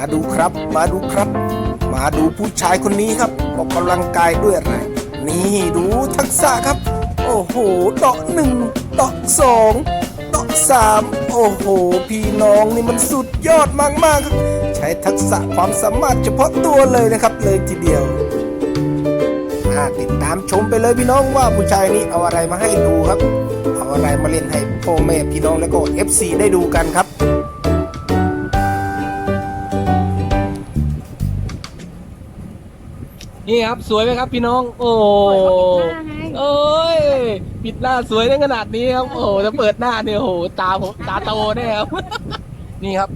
มาดูครับ มาดูครับ มาดูผู้ชายคนนี้ครับออกกำลังกายด้วยอะไร นี่ดูทักษะครับ โอ้โหเดาะหนึ่งเดาะสองเดาะสามโอ้โห พี่น้องนี่มันสุดยอดมากๆครับ ใช้ทักษะความสามารถเฉพาะตัวเลยนะครับ เลยทีเดียวอ่าติดตามชมไปเลยพี่น้องว่าผู้ชายนี้เอาอะไรมาให้ดูครับ เอาอะไรมาเล่นให้พ่อแม่พี่น้องแล้วก็ FC ได้ดูกันครับ นี่ครับสวยไหมครับพี่น้อง โอ้เปิดหน้าให้เอ้ยปิดหน้าสวยได้ขนาดนี้ครับ โอ้โหจะเปิดหน้าเนี่ยโอ้โหตาผมตาโตแน่ครับ นี่ครับ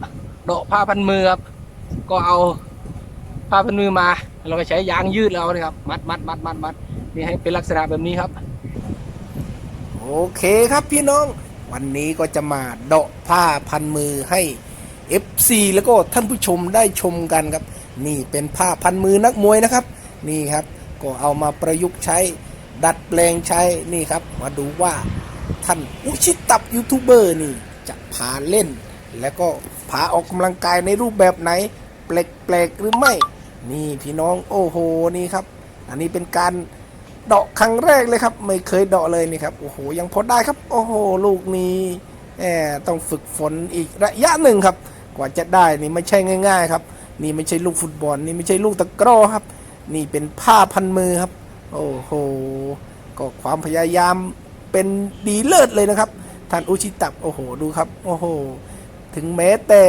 เดาะผ้าพันมือครับ ก็เอาผ้าพันมือมา เราก็ใช้ยางยืดแล้วนะครับ มัดมัดมัดมัดมัดนี่ให้เป็นลักษณะแบบนี้ครับ โอเคครับพี่น้อง วันนี้ก็จะมาเดาะผ้าพันมือให้ FC แล้วก็ท่านผู้ชมได้ชมกันครับ นี่เป็นผ้าพันมือนักมวยนะครับ นี่ครับ ก็เอามาประยุกต์ใช้ดัดแปลงใช้นี่ครับ มาดูว่าท่านอุชิตับยูทูบเบอร์นี่จะพาเล่น แล้วก็พาออกกำลังกายในรูปแบบไหน แปลกๆหรือไม่ นี่พี่น้องโอ้โหนี่ครับ อันนี้เป็นการเดาะครั้งแรกเลยครับ ไม่เคยเดาะเลยนี่ครับโอ้โหยังพอได้ครับ โอ้โหลูกนี้แหมต้องฝึกฝนอีกระยะหนึ่งครับ กว่าจะได้นี่ไม่ใช่ง่าย ๆ ครับ นี่ไม่ใช่ลูกฟุตบอลนี่ไม่ใช่ลูกตะกร้อครับ นี่เป็นผ้าพันมือครับ โอ้โห ก็ความพยายามเป็นดีเลิศเลยนะครับ ท่านอุชิตับโอ้โห ดูครับ โอ้โห ถึงแม้แต่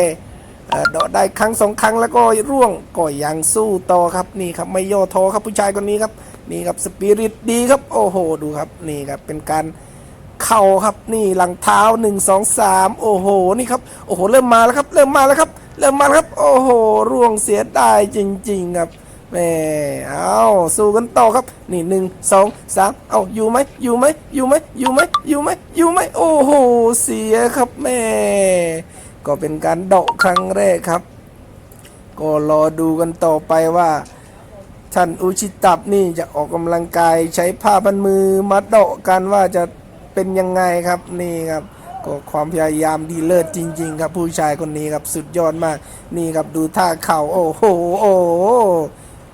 เดาะได้ครั้งสองครั้งแล้วก็ร่วงก็ยังสู้ต่อครับนี่ครับไม่ย่อท้อครับผู้ชายคนนี้ครับนี่ครับสปิริตดีครับ โอ้โห ดูครับนี่ครับเป็นการเข่าครับนี่หลังเท้าหนึ่งสองสามโอ้โหนี่ครับโอ้โหเริ่มมาแล้วครับ เริ่มมาแล้วครับ เริ่มมาแล้วครับ โอ้โห ร่วงเสียดายจริง ๆ ครับ แม่เอาสู้กันต่อครับ นี่หนึ่งสองสามเอาอยู่ไหมอยู่ไหมอยู่ไหมอยู่ไหมอยู่ไหมอยู่ไหมโอ้โหเสียครับแม่ก็เป็นการเดาะครั้งแรกครับ ก็รอดูกันต่อไปว่าท่านอุชิตับนี่จะออกกำลังกายใช้ผ้าพันมือมาเดาะกันว่าจะเป็นยังไงครับนี่ครับก็ความพยายามดีเลิศจริง ๆ ครับผู้ชายคนนี้ครับสุดยอดมาก นี่ครับดูท่าเข่าโอ้โหโอ้โห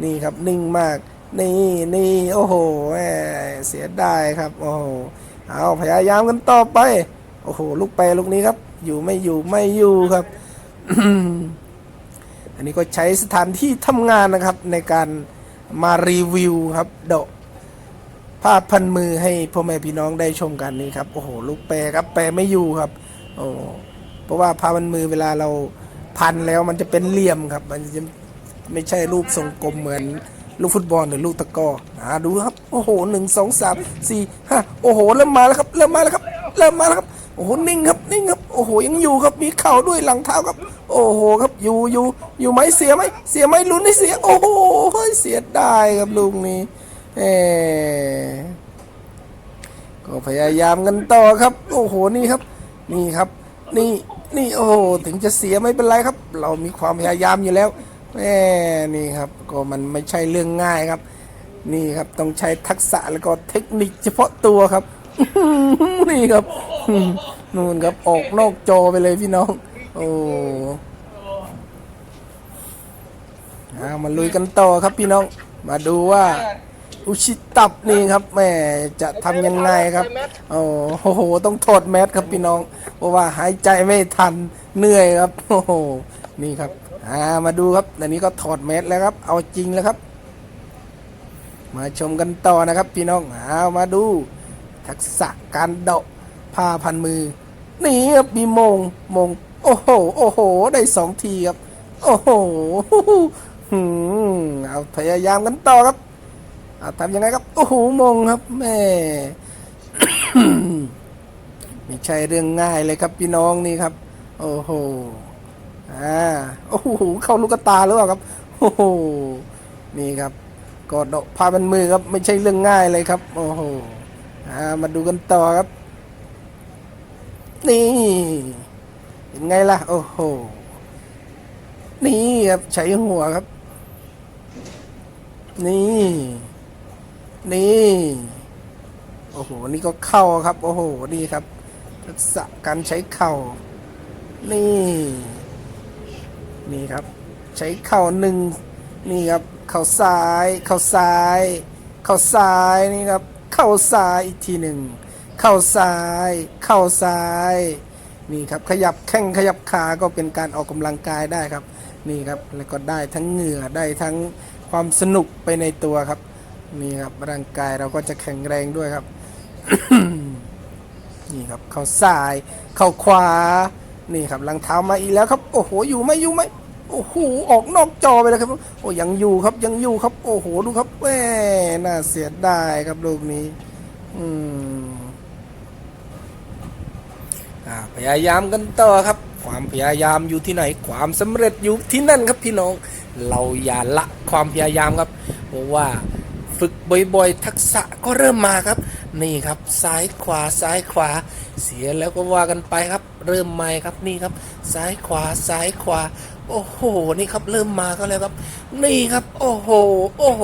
นี่ครับนิ่งมาก นี่นี่โอ้โหแหมเสียดายครับ โอ้โหเอาพยายามกันต่อไป โอ้โหลูกไปลูกนี้ครับ อยู่ไม่อยู่ไม่อยู่ครับ อันนี้ก็ใช้สถานที่ทำงานนะครับ ในการมารีวิวครับเดาะผ้าพพันมือให้พ่อแม่พี่น้องได้ชมกันนี่ครับโอ้โหลูกแปรครับแปรไม่อยู่ครับโอ้เพราะว่าผ้าพันมือเวลาเราพันแล้วมันจะเป็นเหลี่ยมครับ มันจะ ไม่ใช่รูปทรงกลมเหมือนลูกฟุตบอลหรือลูกตะก้ออ่าดูครับ โอ้โหหนึ่งสองสามสี่ห้าโอ้โหเริ่มมาแล้วครับเริ่มมาแล้วครับเริ่มมาแล้วครับโอ้โหนิ่งครับนิ่งครับโอ้โหยังอยู่ครับมีเข่าด้วยหลังเท้าครับ โอ้โหครับอยู่อยู่อยู่ไหมเสียไหมเสียไหมลุ้นให้เสีย โอ้โหเสียได้ครับลูกนี้เออก็พยายามกันต่อครับ โอ้โหนี่ครับ นี่ครับ นี่นี่โอ้โหถึงจะเสียไม่เป็นไรครับ เรามีความพยายามอยู่แล้ว แหมนี่ครับก็มันไม่ใช่เรื่องง่ายครับ นี่ครับต้องใช้ทักษะแล้วก็เทคนิคเฉพาะตัวครับ นี่ครับนู่นครับออกนอกจอไปเลยพี่น้อง โอ้อามาลุยกันต่อครับพี่น้อง มาดูว่า อุชิตับนี่ครับแม่จะทำยังไงครับโอ้โหต้องถอดแมสครับพี่น้อง เพราะว่าหายใจไม่ทันเหนื่อยครับ โอ้โหนี่ครับ อ่ามาดูครับอันนี้ก็ถอดแมสแล้วครับ เอาจริงแล้วครับ มาชมกันต่อนะครับ พี่น้องเอามาดู ทักษะการเดาะผ้าพันมือ นี่ครับมีมงมง โอ้โหโอ้โห ได้สองทีครับ โอ้โหหืมเอาพยายามกันต่อครับเอาทำยังไงครับ โอ้โหมงครับแม่ไม่ใช่เรื่องง่ายเลยครับพี่น้องนี่ครับ โอ้โห อ่าโอ้โหเข้าลูกตาหรือเปล่าครับโอ้โหนี่ครับกอดดกผ้าพันมือครับไม่ใช่เรื่องง่ายเลยครับ โอ้โหอ่ามาดูกันต่อครับ นี่เห็นไงล่ะ โอ้โหนี่ครับใช้หัวครับ นี่ นี่โอ้โหนี่ก็เข้าครับ โอ้โหนี่ครับทักษะการใช้เข่านี่ นี่ครับ ใช้เข่าหนึ่งนี่ครับ เข่าซ้าย เข่าซ้าย เข่าซ้ายนี่ครับ เข่าซ้ายอีกทีหนึ่ง เข่าซ้าย เข่าซ้าย นี่ครับ ขยับแข้งขยับขา ก็เป็นการออกกำลังกายได้ครับ นี่ครับ แล้วก็ได้ทั้งเหงื่อ ได้ทั้งความสนุกไปในตัวครับ นี่ครับ ร่างกายเราก็จะแข็งแรงด้วยครับ นี่ครับ เข้าซ้าย เข้าขวา นี่ครับลังเท้ามาอีกแล้วครับ โอ้โหอยู่ไหมอยู่ไหมโอ้โหออกนอกจอไปแล้วครับ โอ้ยังอยู่ครับยังอยู่ครับ โอ้โหดูครับแหมน่าเสียดายครับลูกนี้ อืมอ่าพยายามกันต่อครับ ความพยายามอยู่ที่ไหน ความสำเร็จอยู่ที่นั่นครับพี่น้อง เราอย่าละความพยายามครับเพราะว่า ฝึกบ่อยๆ ทักษะก็เริ่มมาครับ นี่ครับซ้ายขวาซ้ายขวา เสียแล้วก็ว่ากันไปครับ เริ่มใหม่ครับนี่ครับ ซ้ายขวาซ้ายขวา โอ้โห นี่ครับเริ่มมาก็แล้วครับ นี่ครับ โอ้โห โอ้โห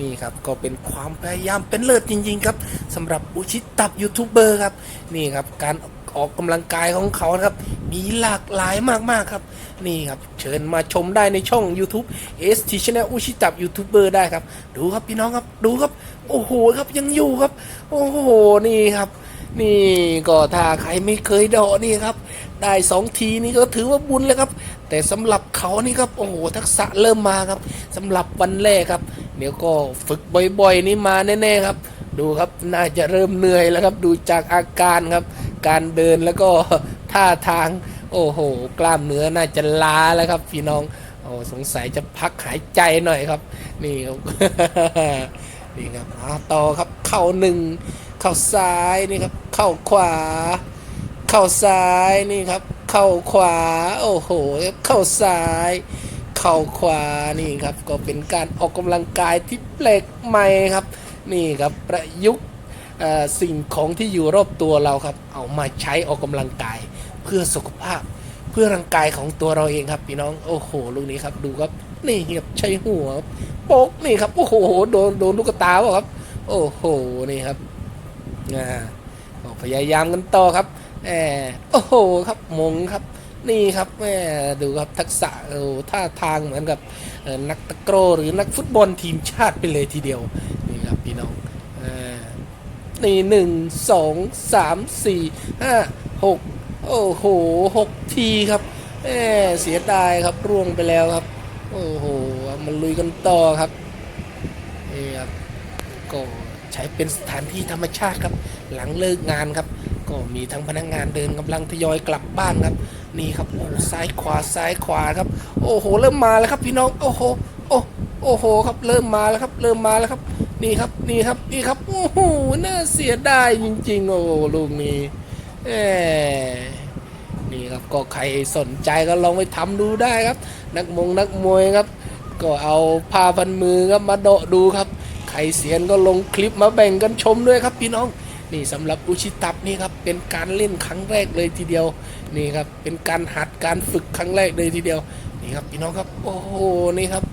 นี่ครับก็เป็นความพยายามเป็นเลิศจริง ๆ ครับสำหรับอุชิตับยูทูบเบอร์ครับนี่ครับการออกกำลังกายของเขาครับมีหลากหลายมากๆครับ นี่ครับ เชิญมาชมได้ในช่อง YouTube ST Channel อุชิตับยูทูบเบอร์ได้ครับ ดูครับพี่น้องครับดูครับ โอ้โหครับยังอยู่ครับ โอ้โหนี่ครับนี่ก็ถ้าใครไม่เคยเดาะนี่ครับ ได้สองทีนี่ก็ถือว่าบุญเลยครับ แต่สำหรับเขานี่ครับโอ้โหทักษะเริ่มมาครับสำหรับวันแรกครับ เดี๋ยวก็ฝึกบ่อยๆ นี่มาแน่ๆครับ ดูครับน่าจะเริ่มเหนื่อยแล้วครับ ดูจากอาการครับ การเดินแล้วก็ท่าทาง โอ้โห กล้ามเนื้อน่าจะล้าแล้วครับ พี่น้องโอ้สงสัยจะพักหายใจหน่อยครับ นี่ครับนี่ครับต่อครับเข่าหนึ่งเข่าซ้ายนี่ครับ เข่าขวา เข่าซ้ายนี่ครับ เข่าขวา โอ้โห เข่าซ้าย เข่าขวานี่ครับก็เป็นการออกกำลังกายที่แปลกใหม่ครับ นี่ครับประยุกต์สิ่งของที่อยู่รอบตัวเราครับ เอามาใช้ออกกำลังกายเพื่อสุขภาพ เพื่อร่างกายของตัวเราเองครับพี่น้องโอ้โหลูกนี้ครับดูครับนี่ครับใช้หัวโป๊กนี่ครับโอ้โหโดนโดนลูกตาเปล่าครับ โอ้โหนี่ครับอ่าก็พยายามกันต่อครับแหมโอ้โหครับมงครับ นี่ครับแหมดูครับทักษะท่าทางเหมือนกับนักตะกร้อหรือนักฟุตบอลทีมชาติไปเลยทีเดียวนี่ครับพี่น้องอนี่หนึ่งสองสามสี่ห้าหกโอ้โหหกทีครับแหมเสียดายครับร่วงไปแล้วครับ โอ้โหมันลุยกันต่อครับนี่ครับก็ใช้เป็นสถานที่ธรรมชาติครับ หลังเลิกงานครับ ก็มีทั้งพนักงานเดินกำลังทยอยกลับบ้านครับ นี่ครับโอ้ซ้ายขวาซ้ายขวาครับ โอ้โห เริ่มมาแล้วครับ พี่น้องโอ้โหโอ้โอ้โหครับ เริ่มมาแล้วครับ เริ่มมาแล้วครับ นี่ครับนี่ครับนี่ครับโอ้โหน่าเสียดายจริง ๆ โอ้โลูกนี้เอนี่ครับก็ใครสนใจก็ลองไปทำดูได้ครับ นักมงนักมวยครับ ก็เอาผ้าพันมือครับมาเดะดูครับใครเสียนก็ลงคลิปมาแบ่งกันชมด้วยครับพี่น้อง นี่สำหรับอุชิตับนี่ครับเป็นการเล่นครั้งแรกเลยทีเดียวนี่ครับเป็นการหัดการฝึกครั้งแรกเลยทีเดียวนี่ครับพี่น้องครับโอ้โหนี่ครับ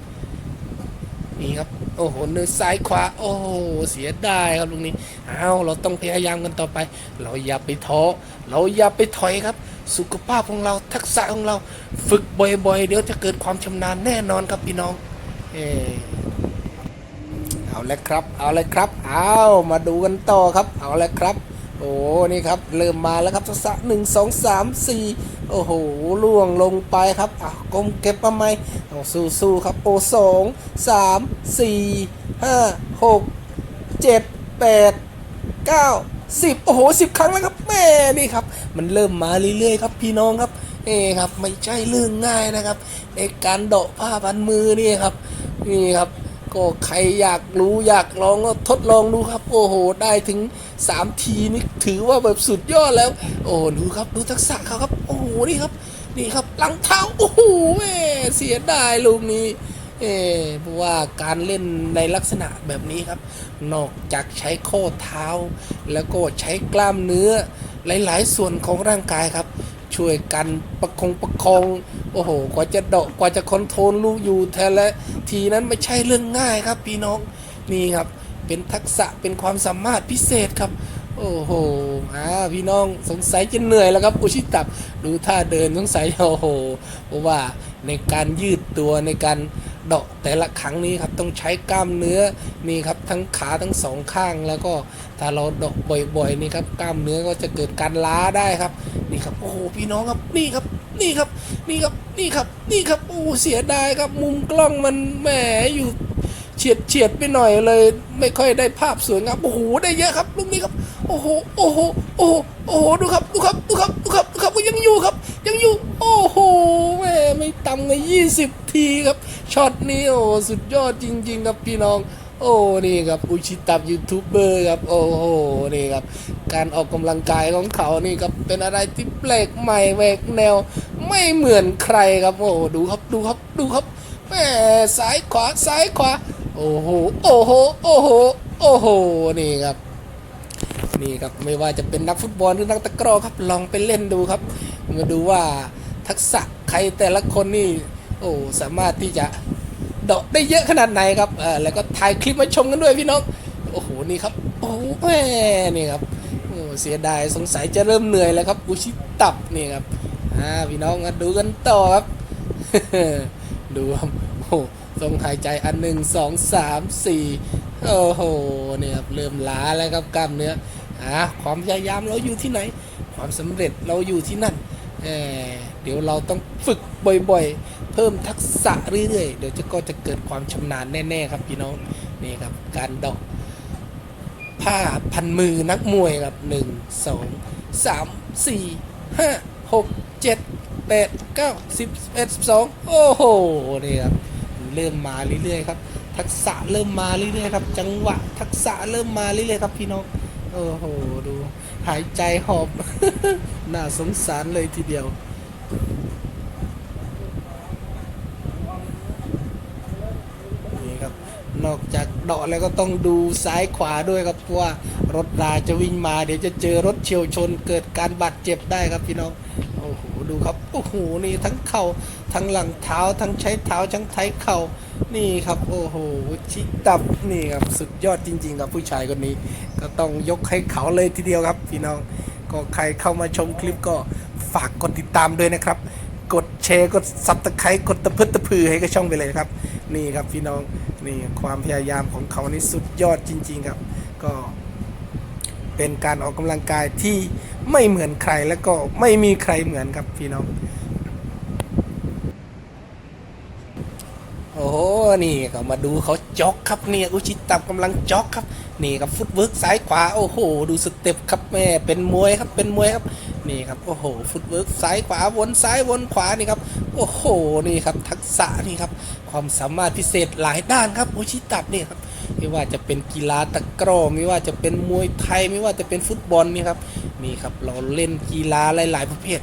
นี่ครับโอ้โหเนื้อซ้ายขวาโอ้โหเสียดายครับตรงนี้เอาเราต้องพยายามกันต่อไป เราอย่าไปท้อเราอย่าไปถอยครับ สุขภาพของเราทักษะของเรา ฝึกบ่อยๆ เดี๋ยวจะเกิดความชำนาญแน่นอนครับพี่น้องเอ เอาลยครับ เอาเลยครับ เอามาดูกันต่อครับ เอาเลยครับ โอ้นี่ครับ เริ่มมาแล้วครับทักหนึ่งสองสามสี่โอ้โหล่วงลงไปครับอะก้มเก็บมาไหมเอาสู้สู้ๆครับ โอ้สองสามสี่ห้าหกเจ็ดแปดเก้าสิบโอ้โหสิบครั้งแล้วครับแม่นี่ครับ มันเริ่มมาเรื่อยๆครับ พี่น้องครับเอ้ครับไม่ใช่เรื่องง่ายนะครับ ในการเดาะผ้าพันมือนี่ครับนี่ครับ ก็ใครอยากรู้อยากลองก็ทดลองดูครับ โอ้โห ได้ถึง 3 ทีนี่ถือว่าแบบสุดยอดแล้ว โอ้ดูครับดูทักษะเขาครับ โอ้โหนี่ครับ นี่ครับหลังเท้าโอ้โหแม่เสียดายลูกนี้เออเพราะว่าการเล่นในลักษณะแบบนี้ครับ นอกจากใช้ข้อเท้า แล้วก็ใช้กล้ามเนื้อหลาย ๆ ส่วนของร่างกายครับ ช่วยกันประคองประคอง โอ้โห กว่าจะเดาะกว่าจะคอนโทรลลูกอยู่แต่ละทีนั้นไม่ใช่เรื่องง่ายครับ พี่น้องนี่ครับ เป็นทักษะเป็นความสามารถพิเศษครับ โอ้โหอ่าพี่น้องสงสัยจะเหนื่อยแล้วครับอุชิตับดูท่าเดินสงสัยโอ้โหเพราะว่าในการยืดตัวในการ เดาะแต่ละครั้งนี้ครับต้องใช้กล้ามเนื้อนี่ครับทั้งขาทั้งสองข้างแล้วก็ถ้าเราเดาะบ่อยๆนี่ครับกล้ามเนื้อก็จะเกิดการล้าได้ครับนี่ครับโอ้โหพี่น้องครับนี่ครับนี่ครับนี่ครับนี่ครับนี่ครับโอ้เสียดายครับมุมกล้องมันแหมอยู่ ฉียดเฉียดไปหน่อยเลย ไม่ค่อยได้ภาพสวยงามโอ้โหได้เยอะครับลูกนี้ครับโอ้โหโอ้โหโอ้โหโอ้โหดูครับดูครับดูครับดูครับดูครับก็ยังอยู่ครับ ยังอยู่ โอ้โหแม่ไม่ต่ำกว่ายี่สิบทีครับช็อตนี้โอ้สุดยอดจริง ๆ ครับพี่น้องโอ้ นี่ครับอุชิตับยูทูบเบอร์ครับ โอ้โห นี่ครับ การออกกำลังกายของเขานี่ครับ เป็นอะไรที่แปลกใหม่แหวกแนว ไม่เหมือนใครครับ โอ้ ดูครับ ดูครับ ดูครับแม่ซ้ายขวา ซ้ายขวา โอ้โห โอ้โห โอ้โห โอ้โห นี่ครับ นี่ครับ ไม่ว่าจะเป็นนักฟุตบอลหรือนักตะกร้อครับ ลองไปเล่นดูครับ มาดูว่าทักษะใครแต่ละคนนี่ โอ้ สามารถที่จะเดาะได้เยอะขนาดไหนครับเออแล้วก็ถ่ายคลิปมาชมกันด้วยพี่น้อง โอ้โห นี่ครับ โอ้โหแม่นี่ครับ โอ้เสียดาย สงสัยจะเริ่มเหนื่อยแล้วครับอุชิตับนี่ครับ อ่า พี่น้องมาดูกันต่อครับ ดูครับ โอ้ ทรงหายใจอันหนึ่งสองสามสี่โอ้โหเนี่ยครับเริ่มล้าแล้วครับกล้ามเนื้ออ่าความพยายามเราอยู่ที่ไหน ความสำเร็จเราอยู่ที่นั่นเออเดี๋ยวเราต้องฝึกบ่อยๆ เพิ่มทักษะเรื่อยๆ เดี๋ยวจะก็จะเกิดความชำนาญแน่ๆครับพี่น้องนี่ครับการดอกผ้าพันมือนักมวยครับหนึ่งสองสามสี่ห้าหกเจ็ดแปดเก้าสิบเอ็ดสิบสองโอ้โหนี่ครับ เริ่มมาเรื่อยๆครับ ทักษะเริ่มมาเรื่อยๆครับ จังหวะทักษะเริ่มมาเรื่อยๆครับพี่น้องโอ้โหดู หายใจหอบ น่าสงสารเลยทีเดียว นี่ครับ นอกจากเดาะแล้วก็ต้องดูซ้ายขวาด้วยครับเพราะว่ารถราจะวิ่งมาเดี๋ยวจะเจอรถเฉียวชนเกิดการบาดเจ็บได้ครับพี่น้อง ดูครับโอ้โหนี่ทั้งเข่าทั้งหลังเท้าทั้งใช้เท้าทั้งไทยเข่านี่ครับ โอ้โหชิตับนี่ครับสุดยอดจริง ๆ ครับผู้ชายคนนี้ ก็ต้องยกให้เขาเลยทีเดียวครับ พี่น้องก็ใครเข้ามาชมคลิปก็ฝากกดติดตามด้วยนะครับ กดแชร์กดซับตะไคร้กดตะพึดตะพือให้กับช่องไปเลยครับ นี่ครับพี่น้องนี่ความพยายามของเขานี่สุดยอดจริง ๆ ครับ ก็เป็นการออกกำลังกายที่ ไม่เหมือนใครแล้วก็ไม่มีใครเหมือนครับพี่น้อง โอ้โหนี่ก็มาดูเขาจ็อกครับเนี่ยอุชิตับกำลังจ็อกครับ นี่ครับฟุตเวิร์กซ้ายขวาโอ้โห ดูสเต็ปครับแม่เป็นมวยครับเป็นมวยครับนี่ครับโอ้โหฟุตเวิร์กซ้ายขวาวนซ้ายวนขวานี่ครับโอ้โหนี่ครับทักษะนี่ครับความสามารถพิเศษหลายด้านครับอุชิตับนี่ครับไม่ว่าจะเป็นกีฬาตะกร้อไม่ว่าจะเป็นมวยไทยไม่ว่าจะเป็นฟุตบอลนี่ครับ นี่ครับเราเล่นกีฬาหลาย ๆ ประเภท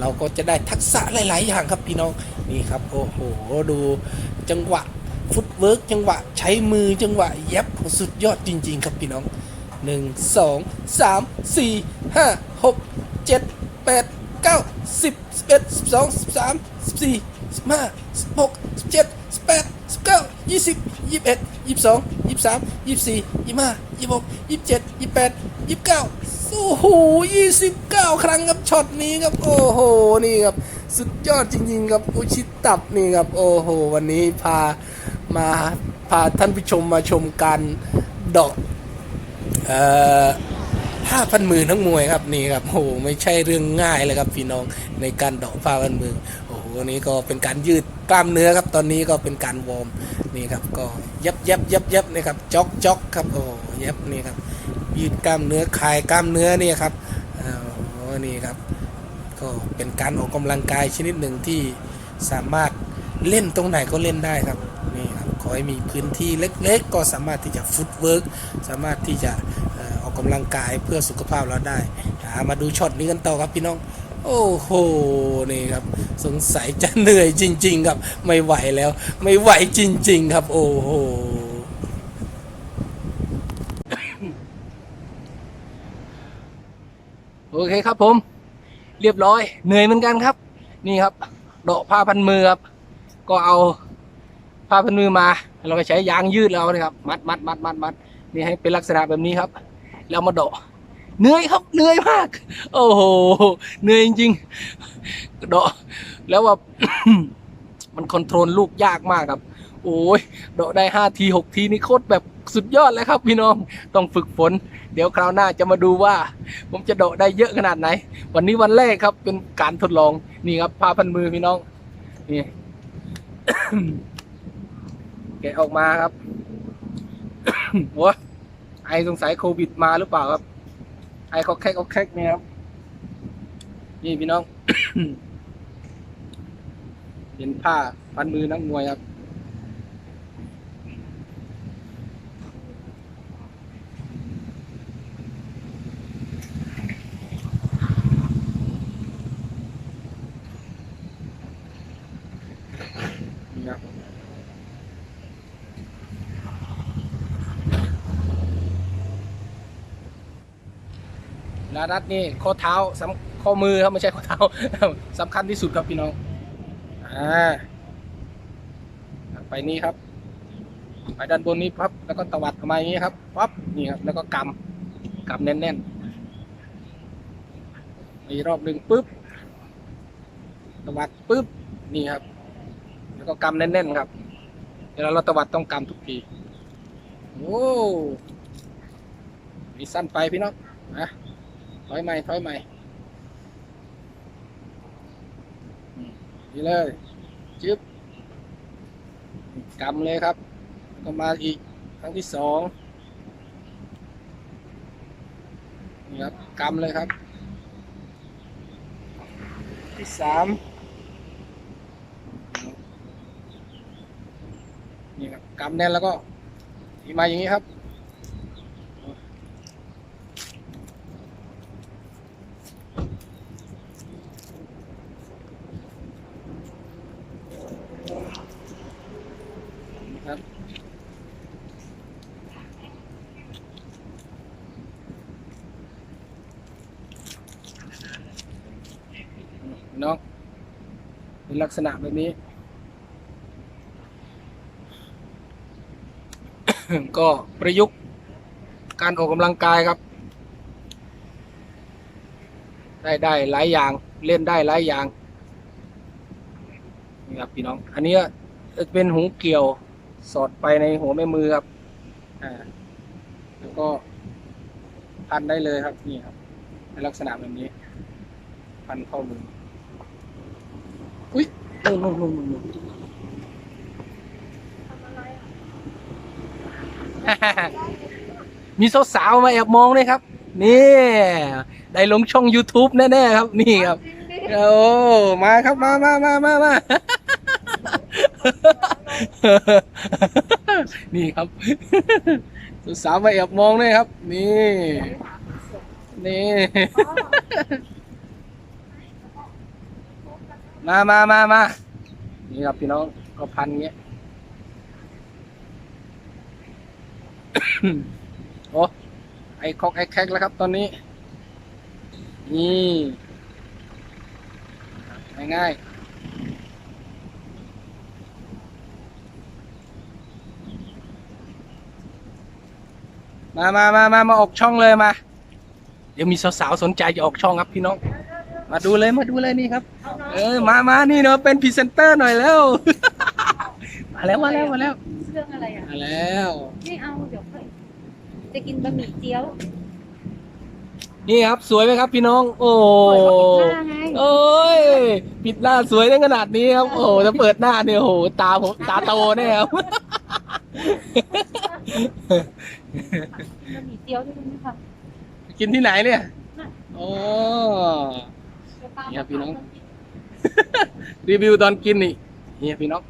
เราก็จะได้ทักษะหลาย ๆ อย่างครับพี่น้องนี่ครับโอ้โหดูจังหวะฟุตเวิร์กจังหวะใช้มือจังหวะเย็บสุดยอดจริง ๆ ครับพี่น้อง 1 2 3 4 5 6 7 8 9 10 11 12 13 14 15 16 17 18 19 20 21 22 23 24 25 26 27 28 29 โอ้โหยี่สิบเก้าครั้งครับช็อตนี้ครับ โอ้โห นี่ครับ สุดยอดจริง ๆ ครับอุชิตับนี่ครับ โอ้โห วันนี้พามาพาท่านผู้ชมมาชมการดอกเอ่อผ้าพันมือทั้งมวยครับนี่ครับโอ้โหไม่ใช่เรื่องง่ายเลยครับพี่น้องในการดอกผ้าพันมือโอ้โหนี้ก็เป็นการยืดกล้ามเนื้อครับ ตอนนี้ก็เป็นการวอร์มนี่ครับ ก็ยับยับยับยับนี่ครับจ็อกจ็อกครับโอ้ยับนี่ครับ ยืดกล้ามเนื้อคลายกล้ามเนื้อนี่ครับอ๋อนี่ครับก็เป็นการออกกำลังกายชนิดหนึ่งที่สามารถเล่นตรงไหนก็เล่นได้ครับนี่ครับขอให้มีพื้นที่เล็กๆ ก็สามารถที่จะฟุตเวิร์กสามารถที่จะออออกกำลังกายเพื่อสุขภาพเราได้มาดูช็อตนี้กันต่อครับพี่น้องโอ้โหนี่ครับ สงสัยจะเหนื่อยจริง ๆ ครับ ไม่ไหวแล้ว ไม่ไหวจริง ๆ ครับ โอ้โห โอ เคครับผม เรียบร้อย เหนื่อยเหมือนกันครับ นี่ครับเดาะผ้าพันมือครับก็เอาผ้าพันมือมา เราก็ใช้ยางยืดแล้วนะครับ มัดมัดมัดมัดมัดนี่ให้เป็นลักษณะแบบนี้ครับแล้วมาเดาะเหนื่อยครับเหนื่อยมาก โอ้โหเหนื่อยจริงๆเดาะแล้วว่ามันคอนโทรลลูกยากมากครับ โอ้ยเดาะได้ห้าทีหกทีนี่โคตรแบบสุดยอดเลยครับพี่น้องต้องฝึกฝน เดี๋ยวคราวหน้าจะมาดูว่า ผมจะเดาะได้เยอะขนาดไหน วันนี้วันแรกครับเป็นการทดลองนี่ครับผ้าพันมือพี่น้องนี่แกะออกมาครับโอ้ไอสงสัยโควิดมาหรือเปล่าครับ ไอเขาแคกเขาแคกเนี่ยครับนี่พี่น้อง เห็นผ้าพันมือนักมวยครับารัดนี่ข้อเท้าสำข้อมือครับไม่ใช่ข้อเท้าสำคัญที่สุดครับพี่น้องอ่าไปนี้ครับ ไปด้านบนนี้พับแล้วก็ตวัดออกมาอย่างนี้ครับปั๊บนี่ครับแล้วก็กำกำแน่นๆอีกรอบหนึ่งปุ๊บตวัดปุ๊บนี่ครับ แล้วก็กำแน่นๆครับเวลาเราตวัดต้องกำทุกทีโอ้มีสั้นไปพี่น้องนะ อยใหม่ ถอยใหม่นี่เลยจึ๊บกำเลยครับแล้วก็มาอีกครั้งที่สองนี่ครับกำเลยครับ ที่สามนี่ครับกำแน่นแล้วก็อีมาอย่างนี้ครับ เนาะเป็นลั กษณะแบบนี้ ก็ประยุกต์การออกกำลังกายครับ ได้ได้หลายอย่างเล่นได้หลายอย่างนี่ครับพี่น้อง อันนี้เป็นหูเกี่ยวสอดไปในหัวแม่มือครับอ่าแล้วก็พันได้เลยครับนี่ครับในลักษณะแบบนี้ พันข้อมืออุ้ย โน่นโน่นโน่นนู่นมีสาวๆมาแอบมองเลยครับ นี่ ได้ลงช่อง YouTube แน่ๆครับ นี่ครับ โอ้มาครับมามามามามานี่ครับสาวๆมาแอบมองเลยครับ นี่ นี่ มามามามานี่ครับพี่น้องก็พันเงี้ยโอ้ไอคอกไอแคกแล้วครับ ตอนนี้ นี่ง่ายๆมามามามามาออกช่องเลยมา เดี๋ยวมีสาวๆสนใจจะออกช่องครับพี่น้อง มาดูเลยมาดูเลยนี่ครับ เออมามานี่เนาะเป็นพรีเซนเตอร์หน่อยแล้ว มาแล้วมาแล้วมาแล้วเรื่องอะไรอะมาแล้วไม่เอาเดี๋ยวค่อยจะกินบะหมี่เจียวนี่ครับสวยไหมครับพี่น้อง โอ้สวยกว่าปิดหน้าไงโอ้ยปิดหน้าสวยได้ขนาดนี้ครับ โอ้โหจะเปิดหน้าเนี่ยโอ้โหตาผมตาโตแน่ครับบะหมี่เจียวด้วยไหมคะกินที่ไหนเนี่ย โอ้ นี่ครับพี่น้อง รีวิวตอนกินนี่นี่ครับพี่น้อง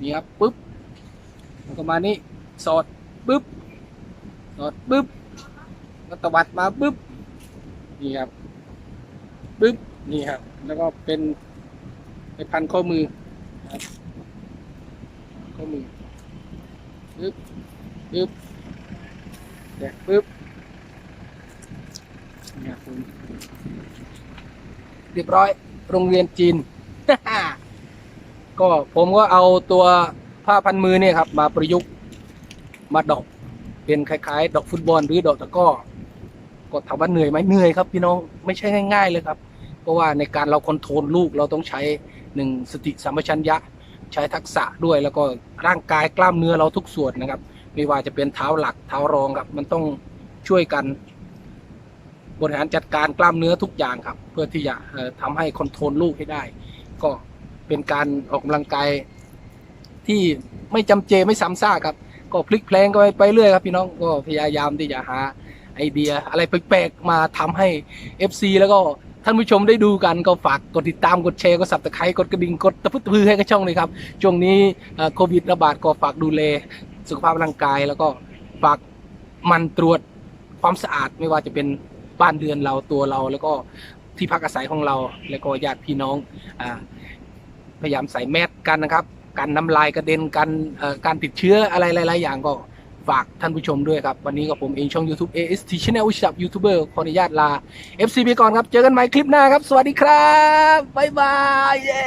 นี่ครับปุ๊บแล้วก็มานี่สอดปุ๊บสอดปุ๊บแล้วตวัดมาปุ๊บนี่ครับปุ๊บนี่ครับ แล้วก็เป็นเป็นพันข้อมือครับข้อมือปุ๊บปุ๊บแดกปุ๊บนี่ครับผม เรียบร้อย โรงเรียนจีน ก็ผมก็เอาตัวผ้าพันมือเนี่ยครับ มาประยุกต์มาดอก เป็นคล้ายๆ ดอกฟุตบอลหรือดอกตะก้อก็ถามว่าเหนื่อยไหมเหนื่อยครับ พี่น้องไม่ใช่ง่าย ๆ เลยครับ เพราะว่าในการเราคอนโทรลลูกเราต้องใช้หนึ่งสติสัมปชัญญะ ใช้ทักษะด้วยแล้วก็ร่างกายกล้ามเนื้อเราทุกส่วนนะครับ ไม่ว่าจะเป็นเท้าหลักเท้ารองครับ มันต้องช่วยกัน บริหารจัดการกล้ามเนื้อทุกอย่างครับ เพื่อที่จะเอ่อทำให้คอนโทรลลูกให้ได้ ก็เป็นการออกกำลังกายที่ไม่จำเจไม่ซ้ำซากครับ ก็พลิกแพลงก็ไปเรื่อยครับพี่น้องก็พยายามที่จะหาไอเดีย อะไรแปลกๆมาทำให้ FC แล้วก็ท่านผู้ชมได้ดูกันก็ฝากกดติดตามกดแชร์กดสับตะไคร้กดกระดิ่งกดตะพุตะพือให้กับช่องเลยครับช่วงนี้โควิดระบาดก็ฝากดูแลสุขภาพร่างกาย แล้วก็ฝากมันตรวจความสะอาดไม่ว่าจะเป็น บ้านเรือนเราตัวเรา แล้วก็ที่พักอาศัยของเรา แล้วก็ญาติพี่น้องอ่าพยายามใส่แมสกันนะครับกันน้ำลายกระเด็นกันการติดเชื้ออะไรหลาย ๆ อย่างก็ฝากท่านผู้ชมด้วยครับ วันนี้กับผมเองช่อง YouTube AST Channel วิชับยูทูบเบอร์ขออนุญาตลา FC ไปก่อนครับ เจอกันใหม่คลิปหน้าครับ สวัสดีครับ บ๊ายบาย เย้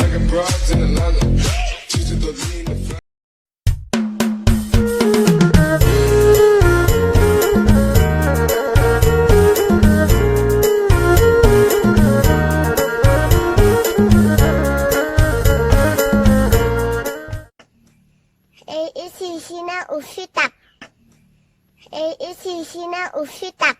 Like a broads in Atlanta. Just to the ushitak. A is Shishina ushitak.